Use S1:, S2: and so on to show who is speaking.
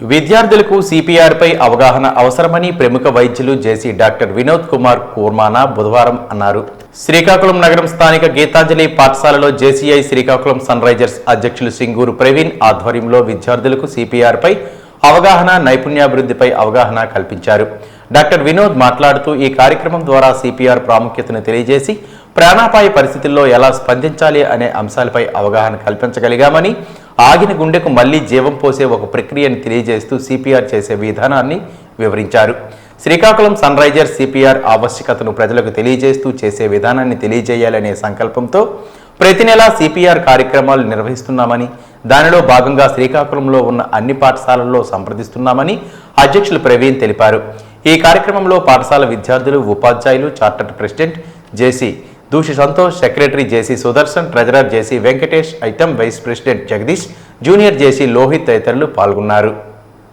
S1: విద్యార్థులకు సిపిఆర్పై అవగాహన అవసరమని ప్రముఖ వైద్యులు జేసీ డాక్టర్ వినోద్ కుమార్ కూర్మానా బుధవారం అన్నారు. శ్రీకాకుళం నగరం స్థానిక గీతాంజలి పాఠశాలలో జేసీఐ శ్రీకాకుళం సన్ రైజర్స్ అధ్యక్షులు సింగూరు ప్రవీణ్ ఆధ్వర్యంలో విద్యార్థులకు సిపిఆర్పై అవగాహన నైపుణ్యాభివృద్ధిపై అవగాహన కల్పించారు. డాక్టర్ వినోద్ మాట్లాడుతూ ఈ కార్యక్రమం ద్వారా సిపిఆర్ ప్రాముఖ్యతను తెలియజేసి ప్రాణాపాయ పరిస్థితుల్లో ఎలా స్పందించాలి అనే అంశాలపై అవగాహన కల్పించగలిగామని ఆగిన గుండెకు మళ్ళీ జీవం పోసే ఒక ప్రక్రియను తెలియజేస్తూ సిపిఆర్ చేసే విధానాన్ని వివరించారు. శ్రీకాకుళం సన్ రైజర్స్ సిపిఆర్ ఆవశ్యకతను ప్రజలకు తెలియజేస్తూ చేసే విధానాన్ని తెలియజేయాలనే సంకల్పంతో ప్రతి నెలా సిపిఆర్ కార్యక్రమాలు నిర్వహిస్తున్నామని దానిలో భాగంగా శ్రీకాకుళంలో ఉన్న అన్ని పాఠశాలల్లో సంప్రదిస్తున్నామని అధ్యక్షులు ప్రవీణ్ తెలిపారు. ఈ కార్యక్రమంలో పాఠశాల విద్యార్థులు ఉపాధ్యాయులు chartered president JC Dushi Santosh secretary JC Sudarshan treasurer JC Venkatesh item vice president Jagadish junior JC Lohit తదితరులు పాల్గొన్నారు.